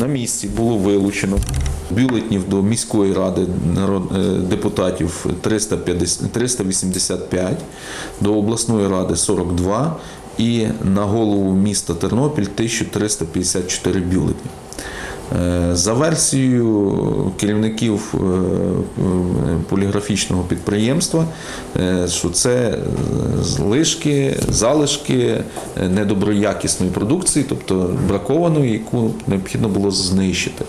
На місці було вилучено бюлетнів до міської ради е, депутатів 350 385, до обласної ради 42 і на голову міста Тернопіль 1354 бюлетні. Е, За версією керівників е, поліграфічного підприємства, е, що це злишки, залишки недоброякісної продукції, тобто бракованої, яку необхідно було знищити.